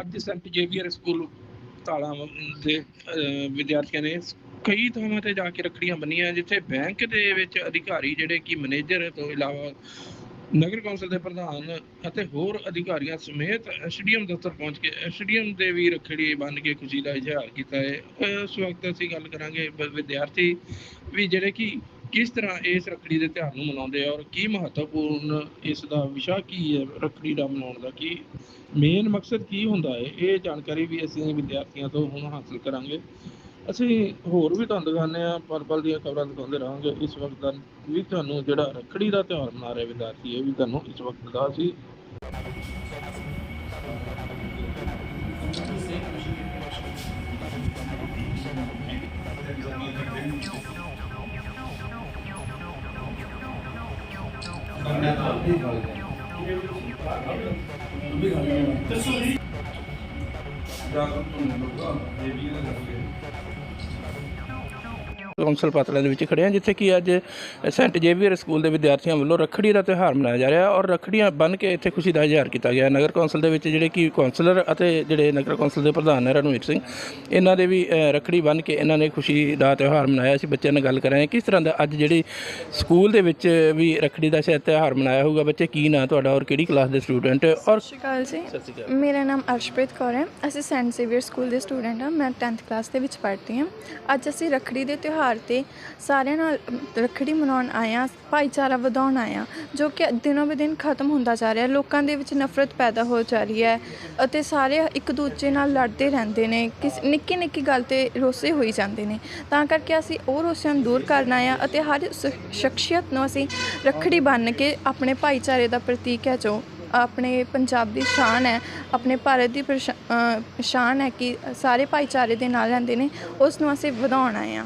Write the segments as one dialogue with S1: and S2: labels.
S1: ਅੱਜ Saint Xavier school ਤਾਲਾ ਦੇ ਵਿਦਿਆਰਥੀਆਂ ਨੇ ਕਈ ਥਾਵਾਂ ਤੇ ਜਾ ਕੇ ਰੱਖੜੀਆਂ ਬੰਨੀਆਂ, ਜਿੱਥੇ ਬੈਂਕ ਦੇ ਵਿੱਚ ਅਧਿਕਾਰੀ ਜਿਹੜੇ ਕਿ ਮੈਨੇਜਰ ਤੋਂ ਇਲਾਵਾ ਨਗਰ ਕੌਂਸਲ ਦੇ ਪ੍ਰਧਾਨ ਅਤੇ ਹੋਰ ਅਧਿਕਾਰੀਆਂ ਸਮੇਤ ਐਸਡੀਐਮ ਦਫ਼ਤਰ ਪਹੁੰਚ ਕੇ, ਐਸਡੀਐਮ ਦੇ ਵੀ ਰੱਖੜੀ ਬੰਨ ਕੇ ਖੁਸ਼ੀ ਦਾ ਇਜ਼ਹਾਰ ਕੀਤਾ ਹੈ। ਇਸ ਵਕਤ ਅਸੀਂ ਗੱਲ ਕਰਾਂਗੇ ਵਿਦਿਆਰਥੀ ਵੀ ਜਿਹੜੇ ਕਿ ਕਿਸ ਤਰ੍ਹਾਂ ਇਸ ਰੱਖੜੀ ਦੇ ਤਿਉਹਾਰ ਨੂੰ ਮਨਾਉਂਦੇ ਆ ਔਰ ਕੀ ਮਹੱਤਵਪੂਰਨ ਇਸ ਦਾ ਵਿਸ਼ਾ ਕੀ ਹੈ ਰੱਖੜੀ ਦਾ ਮਨਾਉਣ ਦਾ? ਕੀ ਮੇਨ ਮਕਸਦ ਕੀ ਹੁੰਦਾ ਹੈ? ਇਹ ਜਾਣਕਾਰੀ ਵੀ ਅਸੀਂ ਵਿਦਿਆਰਥੀਆਂ ਤੋਂ ਹੁਣ ਹਾਸਲ ਕਰਾਂਗੇ। ਅਸੀਂ ਹੋਰ ਵੀ ਤੁਹਾਨੂੰ ਦਿਖਾਉਂਦੇ ਆ ਪਲ ਪਲ ਦੀਆਂ ਖਬਰਾਂ ਦਿਖਾਉਂਦੇ ਰਹਾਂਗੇ। ਇਸ ਵਕਤ ਦਾ ਵੀ ਤੁਹਾਨੂੰ ਜਿਹੜਾ ਰੱਖੜੀ ਦਾ ਤਿਉਹਾਰ ਮਨਾ ਰਹੇ ਵਿਦਿਆਰਥੀ, ਇਹ ਵੀ ਤੁਹਾਨੂੰ ਇਸ ਵਕਤ ਦਾ ਅਸੀਂ ਕੌਂਸਲ ਪਾਤਲਾ ਦੇ ਵਿੱਚ ਖੜੇ ਹਾਂ ਜਿੱਥੇ ਕਿ ਅੱਜ ਸੈਂਟ ਜੇਵੀਅਰ ਸਕੂਲ ਦੇ ਵਿਦਿਆਰਥੀਆਂ ਵੱਲੋਂ ਰੱਖੜੀ ਦਾ ਤਿਉਹਾਰ ਮਨਾਇਆ ਜਾ ਰਿਹਾ ਔਰ ਰੱਖੜੀਆਂ ਬੰਨ੍ਹ ਕੇ ਇੱਥੇ ਖੁਸ਼ੀ ਦਾ ਇਜ਼ਹਾਰ ਕੀਤਾ ਗਿਆ ਨਗਰ ਕੌਂਸਲ ਦੇ ਵਿੱਚ ਜਿਹੜੇ ਕਿ ਕੌਂਸਲਰ ਅਤੇ ਜਿਹੜੇ ਨਗਰ ਕੌਂਸਲ ਦੇ ਪ੍ਰਧਾਨ ਨੇ ਰਣਵੀਰ ਸਿੰਘ ਇਹਨਾਂ ਦੇ ਵੀ ਰੱਖੜੀ ਬੰਨ੍ਹ ਕੇ ਇਹਨਾਂ ਨੇ ਖੁਸ਼ੀ ਦਾ ਤਿਉਹਾਰ ਮਨਾਇਆ ਸੀ। ਬੱਚਿਆਂ ਨਾਲ ਗੱਲ ਕਰ ਰਹੇ ਹਾਂ। ਕਿਸ ਤਰ੍ਹਾਂ ਦਾ ਅੱਜ ਜਿਹੜੀ ਸਕੂਲ ਦੇ ਵਿੱਚ ਵੀ ਰੱਖੜੀ ਦਾ ਸ਼ਾਇਦ ਤਿਉਹਾਰ ਮਨਾਇਆ ਹੋਊਗਾ? ਬੱਚੇ ਕੀ ਨਾਂ ਤੁਹਾਡਾ ਔਰ ਕਿਹੜੀ ਕਲਾਸ ਦੇ ਸਟੂਡੈਂਟ ਔਰ
S2: ਸਤਿ ਸ਼੍ਰੀ ਅਕਾਲ ਜੀ। ਮੇਰਾ ਨਾਮ ਅਰਸ਼ਪ੍ਰੀਤ ਕੌਰ ਹੈ। ਅਸੀਂ ਸੈਂਟ ਜ਼ੇਵੀਅਰ ਸਕੂਲ ਦੇ ਸਟੂਡੈਂਟ ਹਾਂ। ਮੈਂ 10th ਕਲਾਸ ਦੇ ਵਿੱਚ ਪੜ੍ਹਦੀ ਹਾਂ। ਅੱਜ ਅਸੀਂ ਰੱਖੜੀ ਦੇ ਤਿਉਹਾਰ ਤੇ ਸਾਰਿਆਂ ਨਾਲ ਰੱਖੜੀ ਮਨਾਉਣ ਆਏ ਹਾਂ ਭਾਈਚਾਰਾ ਵਧਾਉਣ ਆਇਆ, ਜੋ ਕਿ ਦਿਨੋਂ ਦਿਨ ਖਤਮ ਹੁੰਦਾ ਜਾ ਰਿਹਾ। ਲੋਕਾਂ ਦੇ ਵਿੱਚ ਨਫ਼ਰਤ ਪੈਦਾ ਹੋ ਜਾ ਰਹੀ ਹੈ ਅਤੇ ਸਾਰੇ ਇੱਕ ਦੂਜੇ ਨਾਲ ਲੜਦੇ ਰਹਿੰਦੇ ਨੇ, ਕਿਸ ਨਿੱਕੀ ਨਿੱਕੀ ਗੱਲ ਤੇ ਰੋਸੇ ਹੋਈ ਜਾਂਦੇ ਨੇ। ਤਾਂ ਕਰਕੇ ਅਸੀਂ ਉਹ ਰੋਸਿਆਂ ਨੂੰ ਦੂਰ ਕਰਨਾ ਆਏ ਹਾਂ ਅਤੇ ਹਰ ਸ਼ਖਸੀਅਤ ਨੂੰ ਅਸੀਂ ਰੱਖੜੀ ਬੰਨ੍ਹ ਕੇ ਆਪਣੇ ਭਾਈਚਾਰੇ ਦਾ ਪ੍ਰਤੀਕ ਹੈ, ਜੋ ਆਪਣੇ ਪੰਜਾਬ ਦੀ ਸ਼ਾਨ ਹੈ, ਆਪਣੇ ਭਾਰਤ ਦੀ ਪਰਸ਼- ਸ਼ਾਨ ਹੈ ਕਿ ਸਾਰੇ ਭਾਈਚਾਰੇ ਦੇ ਨਾਲ ਰਹਿੰਦੇ ਨੇ, ਉਸ ਨੂੰ ਅਸੀਂ ਵਧਾਉਣਾ ਆਏ ਹਾਂ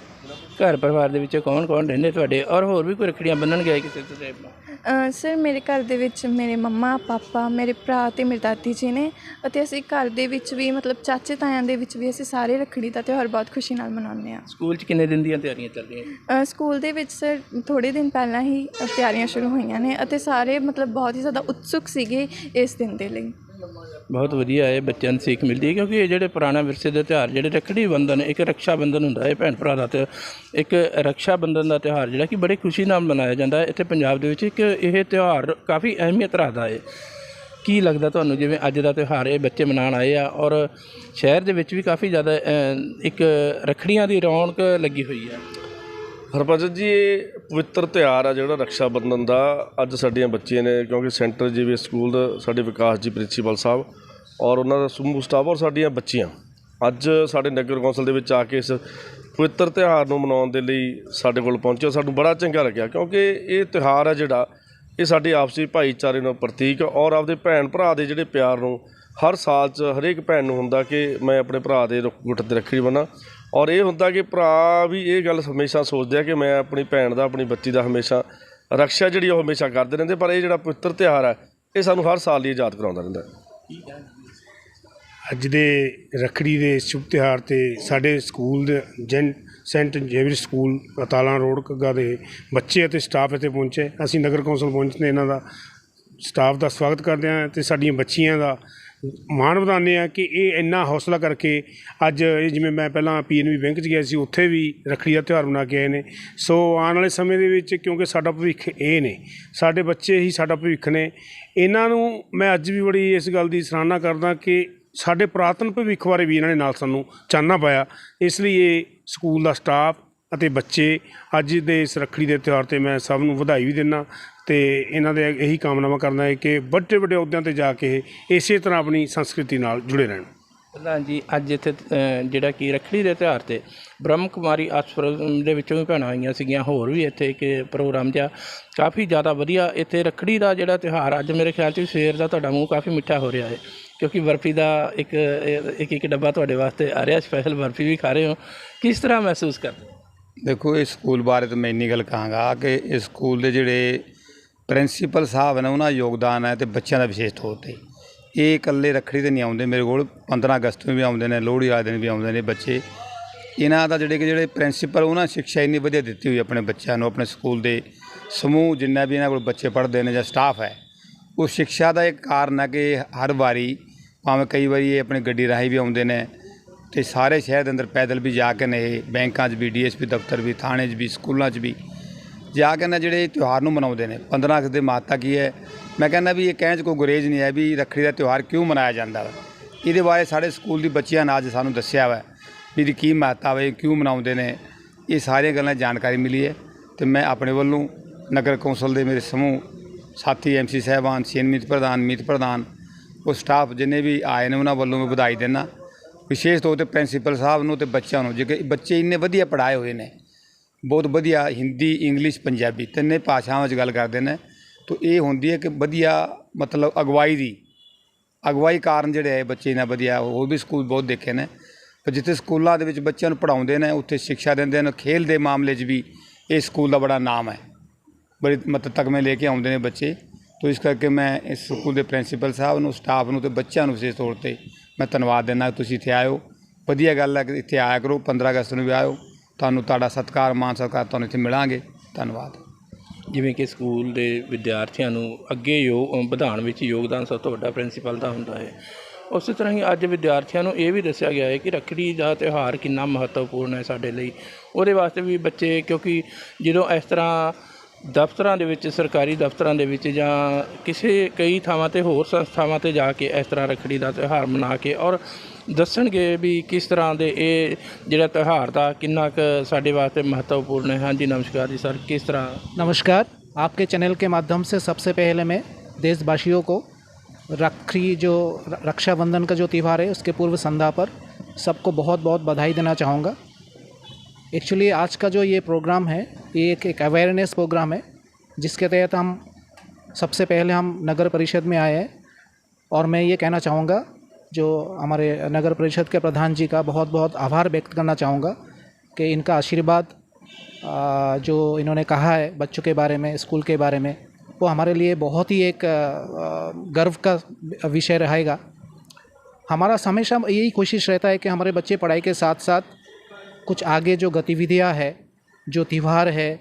S1: ਘਰ ਪਰਿਵਾਰ ਦੇ ਵਿੱਚ ਕੌਣ ਕੌਣ ਰਹਿੰਦੇ ਤੁਹਾਡੇ? ਔਰ ਹੋਰ ਵੀ ਕੋਈ ਰੱਖੜੀਆਂ ਬੰਨਣ ਗਏ ਕਿਸੇ ਤੇ
S2: ਅ, ਸਰ ਮੇਰੇ ਘਰ ਦੇ ਵਿੱਚ ਮੇਰੇ ਮੰਮਾ ਪਾਪਾ ਮੇਰੇ ਭਰਾ ਤੇ ਮੇਰੀ ਦਾਦੀ ਜੀ ਨੇ ਅਤੇ ਅਸੀਂ ਘਰ ਦੇ ਵਿੱਚ ਵੀ ਮਤਲਬ ਚਾਚੇ ਤਾਇਆਂ ਦੇ ਵਿੱਚ ਵੀ ਅਸੀਂ ਸਾਰੇ ਰੱਖੜੀ ਦਾ ਤਿਉਹਾਰ ਬਹੁਤ ਖੁਸ਼ੀ ਨਾਲ ਮਨਾਉਂਦੇ ਹਾਂ।
S1: ਸਕੂਲ 'ਚ ਕਿੰਨੇ ਦਿਨ ਦੀਆਂ ਤਿਆਰੀਆਂ ਚੱਲ ਰਹੀਆਂ?
S2: ਸਕੂਲ ਦੇ ਵਿੱਚ ਸਰ ਥੋੜੇ ਦਿਨ ਪਹਿਲਾਂ ਹੀ ਤਿਆਰੀਆਂ ਸ਼ੁਰੂ ਹੋਈਆਂ ਨੇ ਅਤੇ ਸਾਰੇ ਮਤਲਬ ਬਹੁਤ ਹੀ ਜ਼ਿਆਦਾ ਉਤਸੁਕ ਸੀਗੇ ਇਸ ਦਿਨ ਦੇ ਲਈ।
S1: ਬਹੁਤ ਵਧੀਆ ਹੈ ਬੱਚਿਆਂ ਨੂੰ ਸਿੱਖ ਮਿਲਦੀ ਹੈ ਕਿਉਂਕਿ ਇਹ ਜਿਹੜੇ ਪੁਰਾਣਾ ਵਿਰਸੇ ਦੇ ਤਿਉਹਾਰ, ਜਿਹੜੇ ਰੱਖੜੀ ਬੰਧਨ, ਇੱਕ ਰੱਖਿਆ ਬੰਧਨ ਹੁੰਦਾ ਹੈ ਭੈਣ ਭਰਾ ਦਾ ਤੇ ਇੱਕ ਰੱਖਿਆ ਬੰਧਨ ਦਾ ਤਿਉਹਾਰ ਜਿਹੜਾ ਕਿ ਬੜੇ ਖੁਸ਼ੀ ਨਾਲ ਮਨਾਇਆ ਜਾਂਦਾ ਹੈ। ਇੱਥੇ ਪੰਜਾਬ ਦੇ ਵਿੱਚ ਇੱਕ ਇਹ ਤਿਉਹਾਰ ਕਾਫੀ ਅਹਿਮੀਅਤ ਰੱਖਦਾ ਹੈ। ਕੀ ਲੱਗਦਾ ਤੁਹਾਨੂੰ ਜਿਵੇਂ ਅੱਜ ਦਾ ਤਿਉਹਾਰ, ਇਹ ਬੱਚੇ ਮਨਾਉਣ ਆਏ ਆ ਔਰ ਸ਼ਹਿਰ ਦੇ ਵਿੱਚ ਵੀ ਕਾਫੀ ਜ਼ਿਆਦਾ ਇੱਕ ਰੱਖੜੀਆਂ ਦੀ ਰੌਣਕ ਲੱਗੀ ਹੋਈ ਹੈ?
S3: ਹਰਭਜਨ ਜੀ, ਇਹ ਪਵਿੱਤਰ ਤਿਉਹਾਰ ਆ ਜਿਹੜਾ ਰਕਸ਼ਾ ਬੰਧਨ ਦਾ। ਅੱਜ ਸਾਡੀਆਂ ਬੱਚੀਆਂ ਨੇ, ਕਿਉਂਕਿ ਸੈਂਟਰ ਜੀਵੀ ਸਕੂਲ ਦਾ, ਸਾਡੇ ਵਿਕਾਸ ਜੀ ਪ੍ਰਿੰਸੀਪਲ ਸਾਹਿਬ ਔਰ ਉਹਨਾਂ ਦਾ ਸਮੂਹ ਸਟਾਫ ਔਰ ਸਾਡੀਆਂ ਬੱਚੀਆਂ। ਅੱਜ ਸਾਡੇ ਨਗਰ ਕੌਂਸਲ ਦੇ ਵਿੱਚ ਆ ਕੇ ਇਸ ਪਵਿੱਤਰ ਤਿਉਹਾਰ ਨੂੰ ਮਨਾਉਣ ਦੇ ਲਈ ਸਾਡੇ ਕੋਲ ਪਹੁੰਚੇ ਸਾਨੂੰ ਬੜਾ ਚੰਗਾ ਲੱਗਿਆ, ਕਿਉਂਕਿ ਇਹ ਤਿਉਹਾਰ ਆ ਜਿਹੜਾ, ਇਹ ਸਾਡੇ ਆਪਸੀ ਭਾਈਚਾਰੇ ਦਾ ਪ੍ਰਤੀਕ ਔਰ ਆਪਦੇ ਭੈਣ ਭਰਾ ਦੇ ਜਿਹੜੇ ਪਿਆਰ ਨੂੰ ਹਰ ਸਾਲ 'ਚ ਹਰੇਕ ਭੈਣ ਨੂੰ ਹੁੰਦਾ ਕਿ ਮੈਂ ਆਪਣੇ ਭਰਾ ਦੇ ਰੁ- ਗੁੱਟ ਤੇ ਰੱਖੜੀ ਬੰਨਾਂ ਔਰ ਇਹ ਹੁੰਦਾ ਕਿ ਭਰਾ ਵੀ ਇਹ ਗੱਲ ਹਮੇਸ਼ਾ ਸੋਚਦੇ ਆ ਕਿ ਮੈਂ ਆਪਣੀ ਭੈਣ ਦਾ, ਆਪਣੀ ਬੱਚੀ ਦਾ ਹਮੇਸ਼ਾ ਰਕਸ਼ਾ ਜਿਹੜੀ ਉਹ ਹਮੇਸ਼ਾ ਕਰਦੇ ਰਹਿੰਦੇ, ਪਰ ਇਹ ਜਿਹੜਾ ਪਵਿੱਤਰ ਤਿਉਹਾਰ ਹੈ, ਇਹ ਸਾਨੂੰ ਹਰ ਸਾਲ ਲਈ ਯਾਦ ਕਰਾਉਂਦਾ ਰਹਿੰਦਾ
S4: ਅੱਜ ਦੇ ਰੱਖੜੀ ਦੇ ਸ਼ੁਭ ਤਿਉਹਾਰ ਤੇ ਸਾਡੇ ਸਕੂਲ ਦੇ Jain Saint Xavier school, Atala road ਕੱਗਾ ਦੇ ਬੱਚੇ ਅਤੇ ਸਟਾਫ ਇੱਥੇ ਪਹੁੰਚੇ। ਅਸੀਂ ਨਗਰ ਕੌਂਸਲ ਪਹੁੰਚਦੇ ਇਹਨਾਂ ਦਾ ਸਟਾਫ ਦਾ ਸਵਾਗਤ ਕਰਦੇ ਹਾਂ ਤੇ ਸਾਡੀਆਂ ਬੱਚੀਆਂ ਦਾ ਮਾਣ ਵਧਾਉਂਦੇ ਆ ਕਿ ਇਹ ਇੰਨਾ ਹੌਸਲਾ ਕਰਕੇ ਅੱਜ ਇਹ ਜਿਵੇਂ ਮੈਂ ਪਹਿਲਾਂ ਪੀਐਨਬੀ ਬੈਂਕ 'ਚ ਗਿਆ ਸੀ, ਉੱਥੇ ਵੀ ਰੱਖੜੀ ਦਾ ਤਿਉਹਾਰ ਮਨਾ ਕੇ ਆਏ ਨੇ। ਸੋ ਆਉਣ ਵਾਲੇ ਸਮੇਂ ਦੇ ਵਿੱਚ ਕਿਉਂਕਿ ਸਾਡਾ ਭਵਿੱਖ ਇਹ ਨੇ, ਸਾਡੇ ਬੱਚੇ ਹੀ ਸਾਡਾ ਭਵਿੱਖ ਨੇ। ਇਹਨਾਂ ਨੂੰ ਮੈਂ ਅੱਜ ਵੀ ਬੜੀ ਇਸ ਗੱਲ ਦੀ ਸਰਾਹਨਾ ਕਰਦਾ ਕਿ ਸਾਡੇ ਪੁਰਾਤਨ ਭਵਿੱਖ ਬਾਰੇ ਵੀ ਇਹਨਾਂ ਨੇ ਨਾਲ ਸਾਨੂੰ ਚਾਨਣਾ ਪਾਇਆ। ਇਸ ਲਈ ਇਹ ਸਕੂਲ ਦਾ ਸਟਾਫ ਅਤੇ ਬੱਚੇ ਅੱਜ ਦੇ ਇਸ ਰੱਖੜੀ ਦੇ ਤਿਉਹਾਰ ਤੇ ਮੈਂ ਸਭ ਨੂੰ ਵਧਾਈ ਵੀ ਦਿੰਦਾ। ਤੇ ਇਹਨਾਂ ਦੇ ਇਹੀ ਕਾਮਨਾਵਾਂ ਕਰਦਾ ਹੈ ਕਿ ਵੱਡੇ ਵੱਡੇ ਅਹੁਦਿਆਂ ਤੇ ਜਾ ਕੇ ਇਹ ਇਸੇ ਤਰ੍ਹਾਂ ਆਪਣੀ ਸੰਸਕ੍ਰਿਤੀ ਨਾਲ ਜੁੜੇ ਰਹਿਣ।
S1: ਪ੍ਰਧਾਨ ਜੀ ਅੱਜ ਇੱਥੇ ਅ, ਜਿਹੜਾ ਕਿ ਰੱਖੜੀ ਦੇ ਤਿਉਹਾਰ ਤੇ ਬ੍ਰਹਮ ਕੁਮਾਰੀ ਆਸ਼ਰਮ ਦੇ ਵਿੱਚੋਂ ਵੀ ਭੈਣਾਂ ਆਈਆਂ ਸੀਗੀਆਂ ਹੋਰ ਵੀ ਇੱਥੇ ਇੱਕ ਪ੍ਰੋਗਰਾਮ ਜਿਹਾ ਕਾਫੀ ਜ਼ਿਆਦਾ ਵਧੀਆ ਇੱਥੇ ਰੱਖੜੀ ਦਾ ਜਿਹੜਾ ਤਿਉਹਾਰ ਅੱਜ ਮੇਰੇ ਖਿਆਲ 'ਚ ਸਵੇਰ ਦਾ ਤੁਹਾਡਾ ਮੂੰਹ ਕਾਫੀ ਮਿੱਠਾ ਹੋ ਰਿਹਾ ਹੈ ਕਿਉਂਕਿ ਬਰਫੀ ਦਾ ਇੱਕ ਇੱਕ ਇੱਕ ਡੱਬਾ ਤੁਹਾਡੇ ਵਾਸਤੇ ਆ ਰਿਹਾ ਸਪੈਸ਼ਲ ਬਰਫੀ ਵੀ ਖਾ ਰਹੇ ਹੋ। ਕਿਸ ਤਰ੍ਹਾਂ ਮਹਿਸੂਸ ਕਰਦੇ ਹੋ?
S5: ਦੇਖੋ ਇਸ ਸਕੂਲ ਬਾਰੇ ਤਾਂ ਮੈਂ ਇੰਨੀ ਗੱਲ ਕਹਾਂਗਾ ਕਿ ਇਸ ਸਕੂਲ ਦੇ ਜਿਹੜੇ ਪ੍ਰਿੰਸੀਪਲ ਸਾਹਿਬ ਨੇ ਉਹਨਾਂ ਦਾ ਯੋਗਦਾਨ ਹੈ ਤੇ ਬੱਚਿਆਂ ਦਾ ਵਿਸ਼ੇਸ਼ ਤੌਰ ਤੇ। ਇਹ ਇਕੱਲੇ ਰੱਖੜੀ ਤੇ ਨਹੀਂ ਆਉਂਦੇ, ਮੇਰੇ ਕੋਲ 15 ਅਗਸਤ ਨੂੰ ਵੀ ਆਉਂਦੇ ਨੇ, ਲੋਹੜੀ ਵਾਲੇ ਦਿਨ ਵੀ ਆਉਂਦੇ ਨੇ ਬੱਚੇ। ਇਹਨਾਂ ਦਾ ਜਿਹੜੇ ਕਿ ਜਿਹੜੇ ਪ੍ਰਿੰਸੀਪਲ, ਉਹਨਾਂ ਸਿੱਖਿਆ ਇੰਨੀ ਵਧੀਆ ਦਿੱਤੀ ਹੋਈ ਆਪਣੇ ਬੱਚਿਆਂ ਨੂੰ, ਆਪਣੇ ਸਕੂਲ ਦੇ ਸਮੂਹ ਜਿੰਨਾ ਵੀ ਇਹਨਾਂ ਕੋਲ ਬੱਚੇ ਪੜ੍ਹਦੇ ਨੇ ਜਾਂ ਸਟਾਫ ਹੈ। ਉਹ ਸਿੱਖਿਆ ਦਾ ਇੱਕ ਕਾਰਨ ਹੈ ਕਿ ਹਰ ਵਾਰੀ ਭਾਵੇਂ ਕਈ ਵਾਰੀ ਇਹ ਆਪਣੀ ਗੱਡੀ ਰਾਹੀਂ ਵੀ ਆਉਂਦੇ ਨੇ ਤੇ ਸਾਰੇ ਸ਼ਹਿਰ ਦੇ ਅੰਦਰ ਪੈਦਲ ਵੀ ਜਾ ਕੇ ਨੇ ਇਹ ਬੈਂਕਾਂ 'ਚ ਵੀ ਡੀਐਸਪੀ ਦਫ਼ਤਰ ਵੀ, ਥਾਣੇ 'ਚ ਵੀ, ਸਕੂਲਾਂ 'ਚ ਵੀ। ਜਾ ਕਹਿੰਦਾ ਨਾ ਜਿਹੜੇ ਤਿਉਹਾਰ ਨੂੰ ਮਨਾਉਂਦੇ ਨੇ 15 ਅਗਸਤ ਦੇ ਮਹੱਤਤਾ ਕੀ ਹੈ? ਮੈਂ ਕਹਿੰਦਾ ਵੀ ਇਹ ਕਹਿਣ 'ਚ ਕੋਈ ਗੁਰੇਜ਼ ਨਹੀਂ ਹੈ ਵੀ ਰੱਖੜੀ ਦਾ ਤਿਉਹਾਰ ਕਿਉਂ ਮਨਾਇਆ ਜਾਂਦਾ ਵਾ। ਇਹਦੇ ਬਾਰੇ ਸਾਡੇ ਸਕੂਲ ਦੀ ਬੱਚਿਆਂ ਨੇ ਅੱਜ ਸਾਨੂੰ ਦੱਸਿਆ ਵਾ ਵੀ ਇਹਦੀ ਕੀ ਮਹੱਤਤਾ ਵਾ, ਇਹ ਕਿਉਂ ਮਨਾਉਂਦੇ ਨੇ। ਇਹ ਸਾਰੀਆਂ ਗੱਲਾਂ ਜਾਣਕਾਰੀ ਮਿਲੀ ਹੈ ਤੇ ਮੈਂ ਆਪਣੇ ਵੱਲੋਂ ਨਗਰ ਕੌਂਸਲ ਦੇ ਮੇਰੇ ਸਮੂਹ ਸਾਥੀ ਐਮਸੀ ਸਾਹਿਬਾਨ ਮੀਤ ਪ੍ਰਧਾਨ ਮੀਤ ਪ੍ਰਧਾਨ, ਉਹ ਸਟਾਫ ਜਿੰਨੇ ਵੀ ਆਏ ਨੇ ਉਹਨਾਂ ਵੱਲੋਂ ਮੈਂ ਵਧਾਈ ਦਿੰਦਾ। ਵਿਸ਼ੇਸ਼ ਤੌਰ ਤੇ ਪ੍ਰਿੰਸੀਪਲ ਸਾਹਿਬ ਨੂੰ ਤੇ ਬੱਚਿਆਂ ਨੂੰ ਜਿਹੜੇ ਬੱਚੇ ਇੰਨੇ ਵਧੀਆ ਪੜ੍ਹਾਏ ਹੋਏ ਨੇ ਬਹੁਤ ਵਧੀਆ ਹਿੰਦੀ, ਇੰਗਲਿਸ਼, ਪੰਜਾਬੀ ਤਿੰਨੇ ਭਾਸ਼ਾਵਾਂ 'ਚ ਗੱਲ ਕਰਦੇ ਨੇ। ਤਾਂ ਇਹ ਹੁੰਦੀ ਹੈ ਕਿ ਵਧੀਆ ਮਤਲਬ ਅਗਵਾਈ ਦੀ, ਅਗਵਾਈ ਕਾਰਨ ਜਿਹੜੇ ਹੈ ਬੱਚੇ ਨਾ ਵਧੀਆ, ਹੋਰ ਵੀ ਸਕੂਲ ਬਹੁਤ ਦੇਖੇ ਨੇ। ਪਰ ਜਿੱਥੇ ਸਕੂਲਾਂ ਦੇ ਵਿੱਚ ਬੱਚਿਆਂ ਨੂੰ ਪੜ੍ਹਾਉਂਦੇ ਨੇ, ਉੱਥੇ ਸਿੱਖਿਆ ਦਿੰਦੇ ਨੇ, ਖੇਲ ਦੇ ਮਾਮਲੇ 'ਚ ਵੀ ਇਹ ਸਕੂਲ ਦਾ ਬੜਾ ਨਾਮ ਹੈ। ਬੜੀ ਮਤਲਬ ਤਕਮੇ ਲੈ ਕੇ ਆਉਂਦੇ ਨੇ ਬੱਚੇ। ਤੋ ਇਸ ਕਰਕੇ ਮੈਂ ਇਸ ਸਕੂਲ ਦੇ ਪ੍ਰਿੰਸੀਪਲ ਸਾਹਿਬ ਨੂੰ, ਸਟਾਫ ਨੂੰ ਤੇ ਬੱਚਿਆਂ ਨੂੰ ਵਿਸ਼ੇਸ਼ ਤੌਰ ਤੇ ਮੈਂ ਧੰਨਵਾਦ ਦਿੰਦਾ ਤੁਸੀਂ ਇੱਥੇ ਆਇਓ ਵਧੀਆ ਗੱਲ ਹੈ ਕਿ ਇੱਥੇ ਆਇਆ ਕਰੋ 15 ਅਗਸਤ ਨੂੰ ਵੀ ਆਇਓ। ਤੁਹਾਨੂੰ ਤੁਹਾਡਾ ਸਤਿਕਾਰ ਮਾਨ ਸਤਿਕਾਰ ਤੁਹਾਨੂੰ ਇੱਥੇ ਮਿਲਾਂਗੇ। ਧੰਨਵਾਦ।
S1: ਜਿਵੇਂ ਕਿ ਸਕੂਲ ਦੇ ਵਿਦਿਆਰਥੀਆਂ ਨੂੰ ਅੱਗੇ ਯੋਗ ਵਧਾਉਣ ਵਿੱਚ ਯੋਗਦਾਨ ਸਭ ਤੋਂ ਵੱਡਾ ਪ੍ਰਿੰਸੀਪਲ ਦਾ ਹੁੰਦਾ ਹੈ। ਉਸੇ ਤਰ੍ਹਾਂ ਹੀ ਅੱਜ ਵਿਦਿਆਰਥੀਆਂ ਨੂੰ ਇਹ ਵੀ ਦੱਸਿਆ ਗਿਆ ਹੈ ਕਿ ਰੱਖੜੀ ਦਾ ਤਿਉਹਾਰ ਕਿੰਨਾ ਮਹੱਤਵਪੂਰਨ ਹੈ ਸਾਡੇ ਲਈ। ਉਹਦੇ ਵਾਸਤੇ ਵੀ ਬੱਚੇ, ਕਿਉਂਕਿ ਜਦੋਂ ਇਸ ਤਰ੍ਹਾਂ ਦਫ਼ਤਰਾਂ ਦੇ ਵਿੱਚ ਸਰਕਾਰੀ ਦਫ਼ਤਰਾਂ ਦੇ ਵਿੱਚ ਜਾਂ ਕਿਸੇ ਕਈ ਥਾਵਾਂ ਤੇ ਹੋਰ ਸੰਸਥਾਵਾਂ ਤੇ ਜਾ ਕੇ ਇਸ ਤਰ੍ਹਾਂ ਰੱਖੜੀ ਦਾ ਤਿਉਹਾਰ ਮਨਾ ਕੇ ਔਰ ਦੱਸਣਗੇ ਵੀ ਕਿਸ ਤਰ੍ਹਾਂ ਦੇ ਇਹ ਜਿਹੜਾ ਤਿਉਹਾਰ ਦਾ ਕਿੰਨਾ ਕੁ ਸਾਡੇ ਵਾਸਤੇ ਮਹੱਤਵਪੂਰਨ ਹੈ ਹਾਂਜੀ ਨਮਸਕਾਰ ਜੀ ਸਰ ਕਿਸ ਤਰ੍ਹਾਂ
S6: नमस्कार आपके चैनल के माध्यम से सबसे पहले मैं देशवासियों को रखड़ी जो र- रक्षाबंधन का जो त्यौहार है उसके पूर्व संध्या पर सबको बहुत बहुत बधाई देना चाहूँगा एक्चुअली आज का जो ये प्रोग्राम है ये एक एक अवेयरनेस प्रोग्राम है, जिसके तहत हम सबसे पहले हम नगर परिषद में आए हैं। और मैं ये कहना चाहूँगा, जो हमारे नगर परिषद के प्रधान जी का बहुत बहुत आभार व्यक्त करना चाहूँगा, कि इनका आशीर्वाद जो इन्होंने कहा है बच्चों के बारे में, स्कूल के बारे में, वो हमारे लिए बहुत ही एक गर्व का विषय रहेगा। हमारा हमेशा यही कोशिश रहता है कि हमारे बच्चे पढ़ाई के साथ साथ कुछ आगे जो गतिविधियाँ है जो त्यौहार है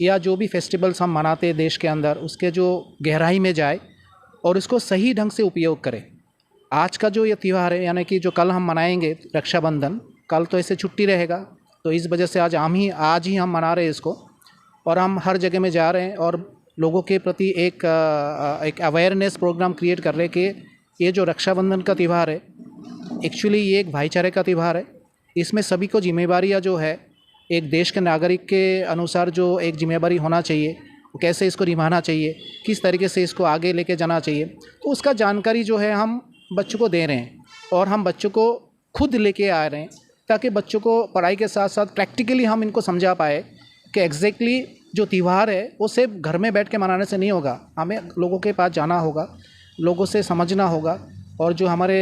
S6: या जो भी फेस्टिवल्स हम मनाते हैं देश के अंदर, उसके जो गहराई में जाए और इसको सही ढंग से उपयोग करें। आज का जो ये त्यौहार है, यानी कि जो कल हम मनाएँगे रक्षाबंधन, कल तो ऐसे छुट्टी रहेगा तो इस वजह से आज हम ही, आज ही हम मना रहे हैं इसको और हम हर जगह में जा रहे हैं और लोगों के प्रति एक एक अवेयरनेस प्रोग्राम क्रिएट कर रहे कि ये जो रक्षाबंधन का त्यौहार है एक्चुअली ये एक भाईचारे का त्यौहार है। इसमें सभी को जिम्मेवारियाँ जो है एक देश के नागरिक के अनुसार जो एक जिम्मेवारी होना चाहिए, वो कैसे इसको निभाना चाहिए, किस तरीके से इसको आगे लेके जाना चाहिए तो उसका जानकारी जो है हम बच्चों को दे रहे हैं और हम बच्चों को खुद लेके आ रहे हैं ताकि बच्चों को पढ़ाई के साथ साथ प्रैक्टिकली हम इनको समझा पाए कि एग्जैक्टली जो त्यौहार है, वो सिर्फ़ घर में बैठ के मनाने से नहीं होगा। हमें लोगों के पास जाना होगा, लोगों से समझना होगा और जो हमारे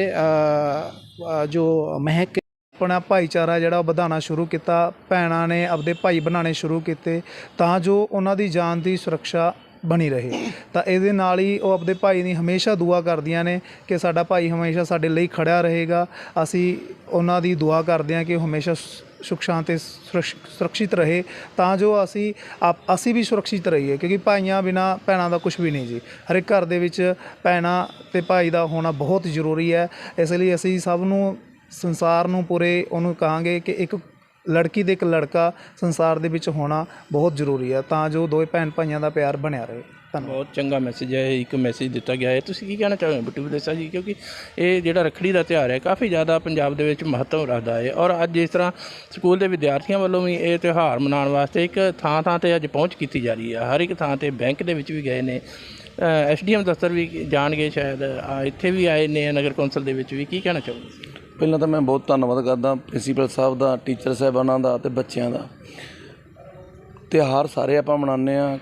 S6: जो महक
S7: ਆਪਣਾ ਭਾਈਚਾਰਾ ਜਿਹੜਾ ਉਹ ਵਧਾਉਣਾ ਸ਼ੁਰੂ ਕੀਤਾ, ਭੈਣਾਂ ਨੇ ਆਪਦੇ ਭਾਈ ਬਣਾਉਣੇ ਸ਼ੁਰੂ ਕੀਤੇ, ਤਾਂ ਜੋ ਉਹਨਾਂ ਦੀ ਜਾਨ ਦੀ ਸੁਰੱਖਿਆ ਬਣੀ ਰਹੇ। ਤਾਂ ਇਹਦੇ ਨਾਲ ਹੀ ਉਹ ਆਪਦੇ ਭਾਈ ਦੀ ਹਮੇਸ਼ਾ ਦੁਆ ਕਰਦੀਆਂ ਨੇ ਕਿ ਸਾਡਾ ਭਾਈ ਹਮੇਸ਼ਾ ਸਾਡੇ ਲਈ ਖੜਿਆ ਰਹੇਗਾ। ਅਸੀਂ ਉਹਨਾਂ ਦੀ ਦੁਆ ਕਰਦੇ ਹਾਂ ਕਿ ਹਮੇਸ਼ਾ ਸੁ- ਸੁਖ ਸ਼ਾਂਤੀ ਸੁਰੱਖਿਅਤ ਰਹੇ, ਤਾਂ ਜੋ ਅਸੀਂ ਆਪ, ਅਸੀਂ ਵੀ ਸੁਰੱਖਿਅਤ ਰਹੀਏ, ਕਿਉਂਕਿ ਭਾਈਆਂ ਬਿਨਾ ਭੈਣਾਂ ਦਾ ਕੁਝ ਵੀ ਨਹੀਂ ਜੀ। ਹਰ ਇੱਕ ਘਰ ਦੇ ਵਿੱਚ ਭੈਣਾਂ ਤੇ ਭਾਈ ਦਾ ਹੋਣਾ ਬਹੁਤ ਜ਼ਰੂਰੀ ਹੈ। ਇਸ ਲਈ ਅਸੀਂ ਸਭ ਨੂੰ ਸੰਸਾਰ ਨੂੰ ਪੂਰੇ ਉਹਨੂੰ ਕਹਾਂਗੇ ਕਿ ਇੱਕ ਲੜਕੀ ਤੇ ਇੱਕ ਲੜਕਾ ਸੰਸਾਰ ਦੇ ਵਿੱਚ ਹੋਣਾ ਬਹੁਤ ਜ਼ਰੂਰੀ ਹੈ ਤਾਂ ਜੋ ਦੋਵੇਂ ਭੈਣ ਭਾਈਆਂ ਦਾ ਪਿਆਰ ਬਣਿਆ ਰਹੇ। ਧੰਨਵਾਦ।
S1: ਬਹੁਤ ਚੰਗਾ ਮੈਸੇਜ ਹੈ, ਇੱਕ ਮੈਸੇਜ ਦਿੱਤਾ ਗਿਆ ਹੈ। ਤੁਸੀਂ ਕੀ ਕਹਿਣਾ ਚਾਹੋਗੇ ਬਿੱਟੂ ਵਿਦੇਸਾ ਜੀ? ਕਿਉਂਕਿ ਇਹ ਜਿਹੜਾ ਰੱਖੜੀ ਦਾ ਤਿਉਹਾਰ ਹੈ, ਕਾਫੀ ਜ਼ਿਆਦਾ ਪੰਜਾਬ ਦੇ ਵਿੱਚ ਮਹੱਤਵ ਰੱਖਦਾ ਹੈ ਔਰ ਅੱਜ ਇਸ ਤਰ੍ਹਾਂ ਸਕੂਲ ਦੇ ਵਿਦਿਆਰਥੀਆਂ ਵੱਲੋਂ ਵੀ ਇਹ ਤਿਉਹਾਰ ਮਨਾਉਣ ਵਾਸਤੇ ਇੱਕ ਥਾਂ ਥਾਂ ਤੇ ਅੱਜ ਪਹੁੰਚ ਕੀਤੀ ਜਾ ਰਹੀ ਹੈ। ਹਰ ਇੱਕ ਥਾਂ ਤੇ ਬੈਂਕ ਦੇ ਵਿੱਚ ਵੀ ਗਏ ਨੇ। ਐਸਡੀਐਮ ਦਫ਼ਤਰ ਵੀ ਜਾਣਗੇ ਸ਼ਾਇਦ। ਇੱਥੇ ਵੀ ਆਏ ਨੇ, ਨਗਰ ਕੌਂਸਲ ਦੇ ਵਿੱਚ ਵੀ। ਕੀ ਕਹਿਣਾ ਚਾਹੋਗੇ?
S8: ਪਹਿਲਾਂ ਤਾਂ ਮੈਂ ਬਹੁਤ ਧੰਨਵਾਦ ਕਰਦਾ ਪ੍ਰਿੰਸੀਪਲ ਸਾਹਿਬ ਦਾ, ਟੀਚਰ ਸਾਹਿਬਾਨਾਂ ਦਾ ਤੇ ਬੱਚਿਆਂ ਦਾ। ਤਿਉਹਾਰ ਸਾਰੇ ਆਪਾਂ ਮਨਾਉਂਦੇ ਆ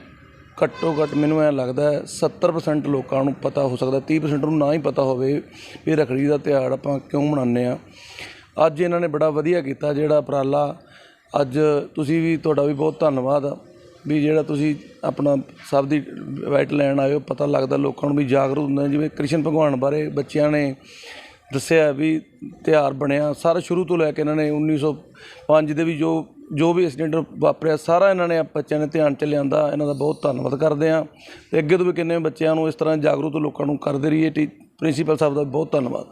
S8: ਘੱਟੋ ਘੱਟ ਮੈਨੂੰ ਐ ਲੱਗਦਾ ਹੈ 70% ਲੋਕਾਂ ਨੂੰ ਪਤਾ ਹੋ ਸਕਦਾ 30% ਨੂੰ ਨਾ ਹੀ ਪਤਾ ਹੋਵੇ ਵੀ ਰੱਖੜੀ ਦਾ ਤਿਉਹਾਰ ਆਪਾਂ ਕਿਉਂ ਮਨਾਉਂਦੇ ਆ ਅੱਜ ਇਹਨਾਂ ਨੇ ਬੜਾ ਵਧੀਆ ਕੀਤਾ ਜਿਹੜਾ ਉਪਰਾਲਾ। ਅੱਜ ਤੁਸੀਂ ਵੀ, ਤੁਹਾਡਾ ਵੀ ਬਹੁਤ ਧੰਨਵਾਦ। ਵੀ ਜਿਹੜਾ ਤੁਸੀਂ ਆਪਣਾ ਸਭ ਦੀ ਵਾਈਟ ਲੈਣ ਆਇਓ ਪਤਾ ਲੱਗਦਾ ਲੋਕਾਂ ਨੂੰ ਵੀ ਜਾਗਰੂਕ ਹੁੰਦਾ ਜਿਵੇਂ ਕ੍ਰਿਸ਼ਨ ਭਗਵਾਨ ਬਾਰੇ ਬੱਚਿਆਂ ਨੇ ਦੱਸਿਆ ਵੀ ਤਿਉਹਾਰ ਬਣਿਆ। ਸਾਰਾ ਸ਼ੁਰੂ ਤੋਂ ਲੈ ਕੇ ਇਹਨਾਂ ਨੇ 1905 ਦੇ ਵੀ ਜੋ ਜੋ ਵੀ ਐਕਸੀਡੈਂਟ ਵਾਪਰਿਆ, ਸਾਰਾ ਇਹਨਾਂ ਨੇ ਬੱਚਿਆਂ ਨੇ ਧਿਆਨ ਚ ਲਿਆਂਦਾ। ਇਹਨਾਂ ਦਾ ਬਹੁਤ ਧੰਨਵਾਦ ਕਰਦੇ ਆ ਤੇ ਅੱਗੇ ਤੋਂ ਵੀ ਕਿੰਨੇ ਬੱਚਿਆਂ ਨੂੰ ਇਸ ਤਰ੍ਹਾਂ ਜਾਗਰੂਕ ਲੋਕਾਂ ਨੂੰ ਕਰਦੇ ਰਹੀਏ, ਟੀ ਪ੍ਰਿੰਸੀਪਲ ਸਾਹਿਬ ਦਾ ਬਹੁਤ ਧੰਨਵਾਦ।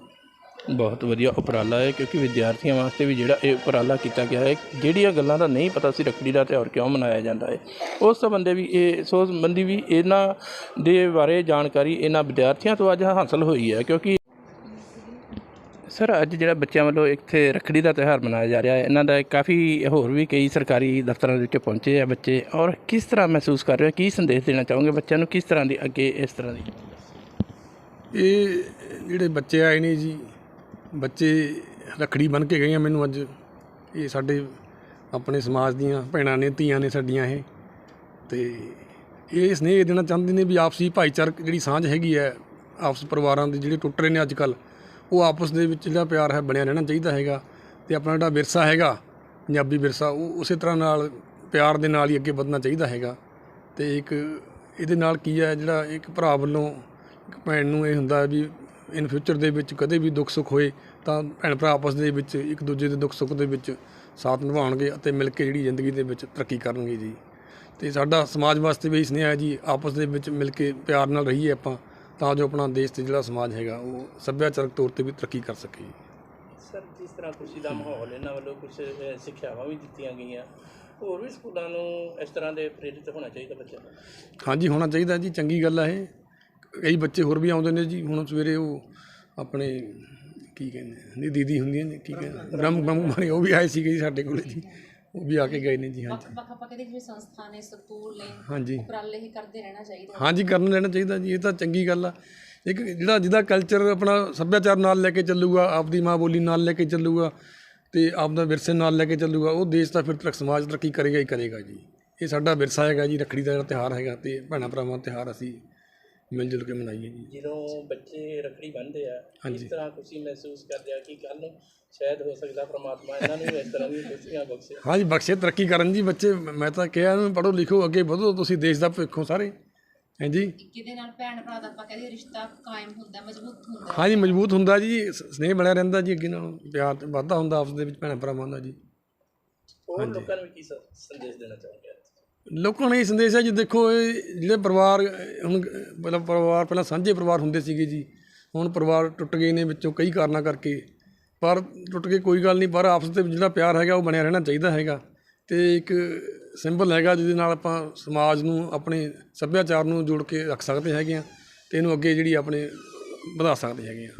S1: ਬਹੁਤ ਵਧੀਆ ਉਪਰਾਲਾ ਹੈ, ਕਿਉਂਕਿ ਵਿਦਿਆਰਥੀਆਂ ਵਾਸਤੇ ਵੀ ਜਿਹੜਾ ਇਹ ਉਪਰਾਲਾ ਕੀਤਾ ਗਿਆ ਹੈ, ਜਿਹੜੀਆਂ ਗੱਲਾਂ ਦਾ ਨਹੀਂ ਪਤਾ ਸੀ ਰੱਖੜੀ ਦਾ ਤਿਉਹਾਰ ਕਿਉਂ ਮਨਾਇਆ ਜਾਂਦਾ ਹੈ। ਉਸ ਸੰਬੰਧੇ ਵੀ ਇਹ, ਸੋ ਸੰਬੰਧੀ ਵੀ ਇਹਨਾਂ ਦੇ ਬਾਰੇ ਜਾਣਕਾਰੀ ਇਹਨਾਂ ਵਿਦਿਆਰਥੀਆਂ ਤੋਂ ਅੱਜ ਹਾਸਲ ਹੋਈ ਹੈ, ਕਿਉਂਕਿ ਸਰ, ਅੱਜ ਜਿਹੜਾ ਬੱਚਿਆਂ ਵੱਲੋਂ ਇੱਥੇ ਰੱਖੜੀ ਦਾ ਤਿਉਹਾਰ ਮਨਾਇਆ ਜਾ ਰਿਹਾ ਹੈ, ਇਹਨਾਂ ਦਾ ਕਾਫੀ ਹੋਰ ਵੀ ਕਈ ਸਰਕਾਰੀ ਦਫ਼ਤਰਾਂ ਦੇ ਵਿੱਚ ਪਹੁੰਚੇ ਆ ਬੱਚੇ, ਔਰ ਕਿਸ ਤਰ੍ਹਾਂ ਮਹਿਸੂਸ ਕਰ ਰਹੇ ਹੋ? ਕੀ ਸੰਦੇਸ਼ ਦੇਣਾ ਚਾਹੋਗੇ ਬੱਚਿਆਂ ਨੂੰ? ਕਿਸ ਤਰ੍ਹਾਂ ਦੀ ਅੱਗੇ ਇਸ ਤਰ੍ਹਾਂ ਦੀ?
S9: ਇਹ ਜਿਹੜੇ ਬੱਚੇ ਆਏ ਨੇ ਜੀ, ਬੱਚੇ ਰੱਖੜੀ ਬਨ ਕੇ ਗਏ ਆ ਮੈਨੂੰ ਅੱਜ। ਇਹ ਸਾਡੇ ਆਪਣੇ ਸਮਾਜ ਦੀਆਂ ਭੈਣਾਂ ਨੇ, ਧੀਆਂ ਨੇ ਸਾਡੀਆਂ ਇਹ। ਤੇ ਇਹ ਸਨੇਹ ਦੇਣਾ ਚਾਹੁੰਦੇ ਨੇ ਵੀ ਆਪਸੀ ਭਾਈਚਾਰਕ ਜਿਹੜੀ ਸਾਂਝ ਹੈਗੀ ਹੈ, ਆਪਸ ਪਰਿਵਾਰਾਂ ਦੇ ਜਿਹੜੇ ਟੁੱਟ ਰਹੇ ਨੇ ਅੱਜ ਕੱਲ੍ਹ ਉਹ ਆਪਸ ਦੇ ਵਿੱਚ ਜਿਹੜਾ ਪਿਆਰ ਹੈ ਬਣਿਆ ਰਹਿਣਾ ਚਾਹੀਦਾ ਹੈਗਾ ਤੇ ਆਪਣਾ ਜਿਹੜਾ ਵਿਰਸਾ ਹੈਗਾ, ਪੰਜਾਬੀ ਵਿਰਸਾ, ਉਹ ਉਸੇ ਤਰ੍ਹਾਂ ਨਾਲ ਪਿਆਰ ਦੇ ਨਾਲ ਹੀ ਅੱਗੇ ਵਧਣਾ ਚਾਹੀਦਾ ਹੈਗਾ। ਤੇ ਇੱਕ ਇਹਦੇ ਨਾਲ ਕੀ ਹੈ, ਜਿਹੜਾ ਇੱਕ ਭਰਾ ਵੱਲੋਂ ਇੱਕ ਭੈਣ ਨੂੰ ਇਹ ਹੁੰਦਾ ਵੀ ਇਨ ਫਿਊਚਰ ਦੇ ਵਿੱਚ ਕਦੇ ਵੀ ਦੁੱਖ ਸੁੱਖ ਹੋਏ, ਤਾਂ ਭੈਣ ਭਰਾ ਆਪਸ ਦੇ ਵਿੱਚ ਇੱਕ ਦੂਜੇ ਦੇ ਦੁੱਖ ਸੁੱਖ ਦੇ ਵਿੱਚ ਸਾਥ ਨਿਭਾਉਣਗੇ ਅਤੇ ਮਿਲ ਕੇ ਜਿਹੜੀ ਜ਼ਿੰਦਗੀ ਦੇ ਵਿੱਚ ਤਰੱਕੀ ਕਰਨਗੇ ਜੀ। ਤੇ ਸਾਡਾ ਸਮਾਜ ਵਾਸਤੇ ਵੀ ਸੁਨੇਹਾ ਹੈ ਜੀ, ਆਪਸ ਦੇ ਵਿੱਚ ਮਿਲ ਕੇ ਪਿਆਰ ਨਾਲ ਰਹੀਏ ਆਪਾਂ। ਤਾਂ ਜੋ ਆਪਣਾ ਦੇਸ਼ ਤੇ ਜਿਹੜਾ ਸਮਾਜ ਹੈਗਾ ਉਹ ਸੱਭਿਆਚਾਰਕ ਤੌਰ ਤੇ ਵੀ ਤਰੱਕੀ ਕਰ ਸਕੇ।
S1: ਸਰ ਜਿਸ ਤਰ੍ਹਾਂ ਖੁਸ਼ੀ ਦਾ ਮਾਹੌਲ ਇਹਨਾਂ ਵੱਲੋਂ ਕੁਝ ਸਿੱਖਿਆਵਾਂ ਵੀ ਦਿੱਤੀਆਂ ਗਈਆਂ ਹੋਰ ਵੀ ਸਕੂਲਾਂ ਨੂੰ ਇਸ ਤਰ੍ਹਾਂ ਦੇ ਪ੍ਰੇਰਿਤ ਹੋਣਾ ਚਾਹੀਦਾ ਬੱਚਿਆਂ ਨੂੰ?
S9: ਹਾਂਜੀ ਹੋਣਾ ਚਾਹੀਦਾ ਜੀ ਚੰਗੀ ਗੱਲ ਆ ਇਹ। ਕਈ ਬੱਚੇ ਹੋਰ ਵੀ ਆਉਂਦੇ ਨੇ ਜੀ ਹੁਣ ਸਵੇਰੇ ਉਹ ਆਪਣੇ ਕੀ ਕਹਿੰਦੇ ਨਹੀਂ ਦੀਦੀ ਹੁੰਦੀਆਂ ਨੇ ਕੀ ਕਹਿੰਦੇ ਬ੍ਰਹਮ ਬ੍ਰਹਮ ਕੁਮਾਰੀ ਉਹ ਵੀ ਆਏ ਸੀਗੇ ਜੀ ਸਾਡੇ ਕੋਲੇ ਜੀ। ਉਹ ਵੀ ਆ ਕੇ ਗਏ ਨੇ ਜੀ ਹਾਂਜੀ।
S10: ਵੱਖ ਵੱਖ ਦੇ ਜਿਹੜੇ ਸੰਸਥਾ ਨੇ ਸਕੂਲ ਨੇ
S9: ਹਾਂਜੀ।
S10: ਉਪਰਾਲੇ ਹੀ ਕਰਦੇ ਰਹਿਣਾ ਚਾਹੀਦਾ।
S9: ਹਾਂਜੀ ਕਰਨ ਲੈਣਾ ਚਾਹੀਦਾ ਜੀ ਇਹ ਤਾਂ ਚੰਗੀ ਗੱਲ ਆ। ਇੱਕ ਜਿਹੜਾ ਜਿਹਦਾ ਕਲਚਰ ਆਪਣਾ ਸੱਭਿਆਚਾਰ ਨਾਲ ਲੈ ਕੇ ਚੱਲੂਗਾ ਆਪਦੀ ਮਾਂ ਬੋਲੀ ਨਾਲ ਲੈ ਕੇ ਚੱਲੂਗਾ ਤੇ ਆਪਦਾ ਵਿਰਸੇ ਨਾਲ ਲੈ ਕੇ ਚੱਲੂਗਾ ਉਹ ਦੇਸ਼ ਦਾ ਫਿਰ ਤੱਕ ਸਮਾਜ ਤਰੱਕੀ ਕਰੇਗਾ ਹੀ ਕਰੇਗਾ ਜੀ। ਇਹ ਸਾਡਾ ਵਿਰਸਾ ਹੈਗਾ ਜੀ ਰੱਖੜੀ ਦਾ ਜਿਹੜਾ ਤਿਉਹਾਰ ਹੈਗਾ ਤੇ ਭੈਣਾਂ ਭਰਾਵਾਂ ਦਾ ਤਿਉਹਾਰ ਅਸੀਂ ਮਿਲ ਜੁਲ ਕੇ ਮਨਾਈਏ ਜੀ।
S1: ਜਦੋਂ ਬੱਚੇ ਰੱਖੜੀ ਬੰਨ੍ਹਦੇ ਆ
S9: ਹਾਂਜੀ।
S1: ਇਸ ਤਰ੍ਹਾਂ ਖੁਸ਼ੀ ਮਹਿਸੂਸ ਕਰਦੇ ਆ ਕਿ ਕੱਲ ਨੂੰ ਸ਼ਾਇਦ ਹੋ ਸਕਦਾ ਪ੍ਰਮਾਤਮਾ ਇਹਨਾਂ ਨੂੰ ਵੀ ਇਸ ਤਰ੍ਹਾਂ ਦੀ ਖੁਸ਼ੀਆਂ ਬਖਸ਼ੇ।
S9: ਹਾਂਜੀ ਬਖਸ਼ੇ ਤਰੱਕੀ ਕਰਨ ਜੀ ਬੱਚੇ। ਮੈਂ ਤਾਂ ਕਿਹਾ ਇਹਨੂੰ ਪੜ੍ਹੋ ਲਿਖੋ ਅੱਗੇ ਵਧੋ ਤੁਸੀਂ ਦੇਸ਼ ਦਾ ਭਵਿੱਖੋ ਸਾਰੇ। ਹਾਂਜੀ
S10: ਜਿਹਦੇ ਨਾਲ ਭੈਣ ਭਰਾ ਦਾ ਆਪਾਂ ਕਹਿੰਦੇ ਰਿਸ਼ਤਾ ਕਾਇਮ ਹੁੰਦਾ ਮਜ਼ਬੂਤ ਹੁੰਦਾ।
S9: ਹਾਂਜੀ ਮਜ਼ਬੂਤ ਹੁੰਦਾ ਜੀ। ਸ- ਸਨੇਹ ਬਣਿਆ ਰਹਿੰਦਾ ਜੀ ਅੱਗੇ ਨਾਲੋਂ। ਪਿਆਰ ਤੇ ਵਾਧਾ ਹੁੰਦਾ ਆਪਸ ਦੇ ਵਿੱਚ ਭੈਣਾਂ ਭਰਾਵਾਂ ਦਾ ਜੀ।
S1: ਹੋਰ ਲੋਕਾਂ ਨੂੰ ਕੀ ਸ- ਸੰਦੇਸ਼ ਦੇਣਾ ਚਾਹੋਗੇ?
S9: ਲੋਕਾਂ ਨੂੰ ਇਹ ਸੰਦੇਸ਼ ਹੈ ਜੀ, ਦੇਖੋ ਇਹ ਜਿਹੜੇ ਪਰਿਵਾਰ, ਹੁਣ ਪਹਿਲਾਂ ਪਰਿਵਾਰ, ਪਹਿਲਾਂ ਸਾਂਝੇ ਪਰਿਵਾਰ ਹੁੰਦੇ ਸੀਗੇ ਜੀ, ਹੁਣ ਪਰਿਵਾਰ ਟੁੱਟ ਗਏ ਨੇ ਵਿੱਚੋਂ ਕਈ ਕਾਰਨਾਂ ਕਰਕੇ, ਪਰ ਟੁੱਟ ਕੇ ਕੋਈ ਗੱਲ ਨਹੀਂ, ਪਰ ਆਪਸ 'ਤੇ ਜਿਹੜਾ ਪਿਆਰ ਹੈਗਾ, ਉਹ ਬਣਿਆ ਰਹਿਣਾ ਚਾਹੀਦਾ ਹੈਗਾ। ਤੇ ਇੱਕ ਸਿੰਬਲ ਹੈਗਾ, ਜਿਹਦੇ ਨਾਲ ਆਪਾਂ ਸਮਾਜ ਨੂੰ, ਆਪਣੇ ਸੱਭਿਆਚਾਰ ਨੂੰ ਜੋੜ ਕੇ ਰੱਖ ਸਕਦੇ ਹੈਗੇ ਆ, ਤੇ ਇਹਨੂੰ ਅੱਗੇ ਜਿਹੜੀ ਆਪਣੇ ਵਧਾ ਸਕਦੇ ਹੈਗੇ ਆ।